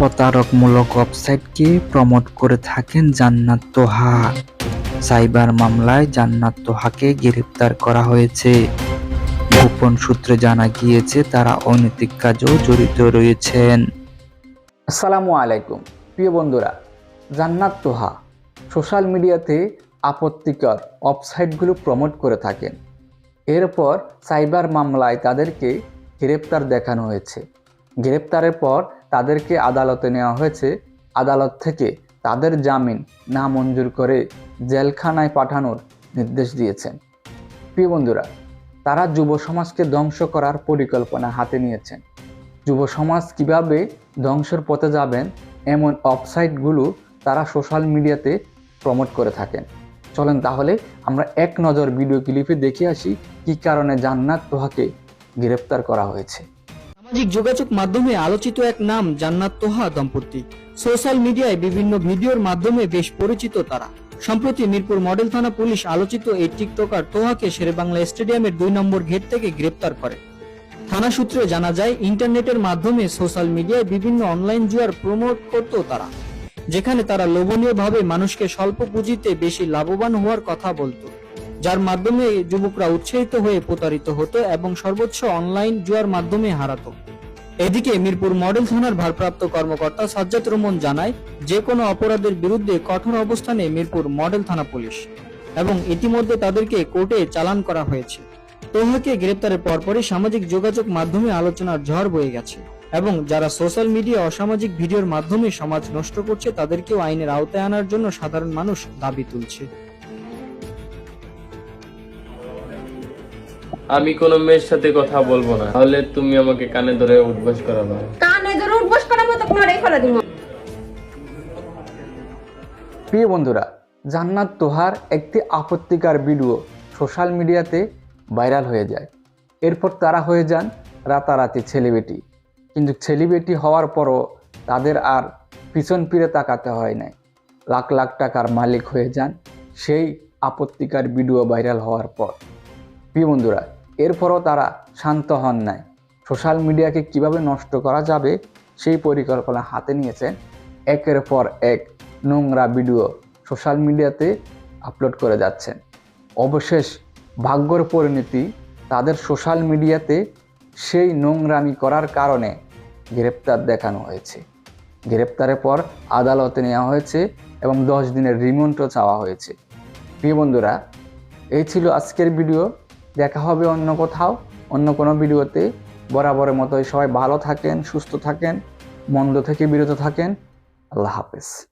প্রতারকমূলক ওয়েবসাইটকে promote করে থাকেন জান্নাত তোহা। সাইবার মামলায় জান্নাত তোহাকে গ্রেপ্তার করা হয়েছে। গোপন সূত্রে জানা গিয়েছে, তারা অনৈতিক কাজেও জড়িত রয়েছেন। আসসালামু আলাইকুম, প্রিয় বন্ধুরা, জান্নাত তোহা সোশ্যাল মিডিয়াতে আপত্তিকর ওয়েবসাইটগুলো প্রমোট করে থাকেন। এরপর সাইবার মামলায় তাদেরকে গ্রেপ্তার দেখানো হয়েছে। গ্রেপ্তারের পর তাদেরকে আদালতে নেওয়া হয়েছে। আদালত থেকে তাদের জামিন না মঞ্জুর করে জেলখানায় পাঠানোর নির্দেশ দিয়েছেন। প্রিয় বন্ধুরা, তারা যুব সমাজকে ধ্বংস করার পরিকল্পনা হাতে নিয়েছেন। যুব সমাজ কীভাবে ধ্বংসের পথে যাবেন, এমন ওয়েবসাইটগুলো তারা সোশ্যাল মিডিয়াতে প্রমোট করে থাকেন। চলেন তাহলে আমরা এক নজর ভিডিও ক্লিপে দেখে আসি কী কারণে জান্নাত তোহাকে গ্রেপ্তার করা হয়েছে। সামাজিক যোগাযোগ মাধ্যমে আলোচিত এক নাম জান্নাত তোহা দম্পতি। সোশ্যাল মিডিয়ায় বিভিন্ন ভিডিওর মাধ্যমে বেশ পরিচিত তারা। সম্প্রতি মিরপুর মডেল থানা পুলিশ আলোচিত এই টিকটকার তোহাকে শেরেবাংলা স্টেডিয়ামের দুই নম্বর গেট থেকে গ্রেপ্তার করে। থানা সূত্রে জানা যায়, ইন্টারনেটের মাধ্যমে সোশ্যাল মিডিয়ায় বিভিন্ন অনলাইন জুয়ার প্রমোট করত তারা, যেখানে তারা লোভনীয়ভাবে মানুষকে স্বল্প পুঁজিতে বেশি লাভবান হওয়ার কথা বলতো। যার মাধ্যমে যুবকরা উৎসাহিত হয়ে প্রতারিত হতো এবং সর্বোচ্চ অনলাইন জুয়ার মাধ্যমে হারাতো। এদিকে মিরপুর মডেল থানার ভারপ্রাপ্ত কর্মকর্তা সাজ্জাদ রহমান জানায়, যে কোনো অপরাধের বিরুদ্ধে কঠোর অবস্থানে মিরপুর মডেল থানা পুলিশ এবং ইতিমধ্যে তাদেরকে কোর্টে চালান করা হয়েছে। তোহাকে গ্রেপ্তারের পরপরই সামাজিক যোগাযোগ মাধ্যমে আলোচনার ঝড় বয়ে গেছে এবং যারা সোশ্যাল মিডিয়া অসামাজিক ভিডিওর মাধ্যমে সমাজ নষ্ট করছে, তাদেরকেও আইনের আওতায় আনার জন্য সাধারণ মানুষ দাবি তুলছে। আমি কোনো মেয়ের সাথে কথা বলব না। তাহলে তুমি আমাকে কানে ধরে উঠবাস করাবে। কানে ধরে উঠবস করার মতো মারাই ফেলে দিব। প্রিয় বন্ধুরা জান্নাত তোহার একটি আপত্তিকর ভিডিও সোশ্যাল মিডিয়াতে ভাইরাল হয়ে যায়। এরপর তারা হয়ে যান রাতারাতি ছেলেবেটি। কিন্তু ছেলেবেটি হওয়ার পরও তাদের আর পিছন ফিরে তাকাতে হয় নাই। লাখ লাখ টাকার মালিক হয়ে যান সেই আপত্তিকর ভিডিও ভাইরাল হওয়ার পর। প্রিয় বন্ধুরা এরপরও তারা শান্ত হন নাই। সোশ্যাল মিডিয়াকে কীভাবে নষ্ট করা যাবে সেই পরিকল্পনা হাতে নিয়েছেন একের পর এক নোংরা ভিডিও সোশ্যাল মিডিয়াতে আপলোড করে যাচ্ছেন অবশেষ ভাগ্যর পরিণতি তাদের সোশ্যাল মিডিয়াতে সেই নোংরামি করার কারণে গ্রেপ্তার দেখানো হয়েছে। গ্রেপ্তারের পর আদালতে নেওয়া হয়েছে এবং দশ দিনের রিমান্ডও চাওয়া হয়েছে। প্রিয় বন্ধুরা, এই ছিল আজকের ভিডিও। দেখা হবে অন্য কোথাও, অন্য কোনো ভিডিওতে। বরাবরের মতোই সবাই ভালো থাকেন, সুস্থ থাকেন, মন্দ থেকে বিরত থাকেন। আল্লাহ হাফেজ।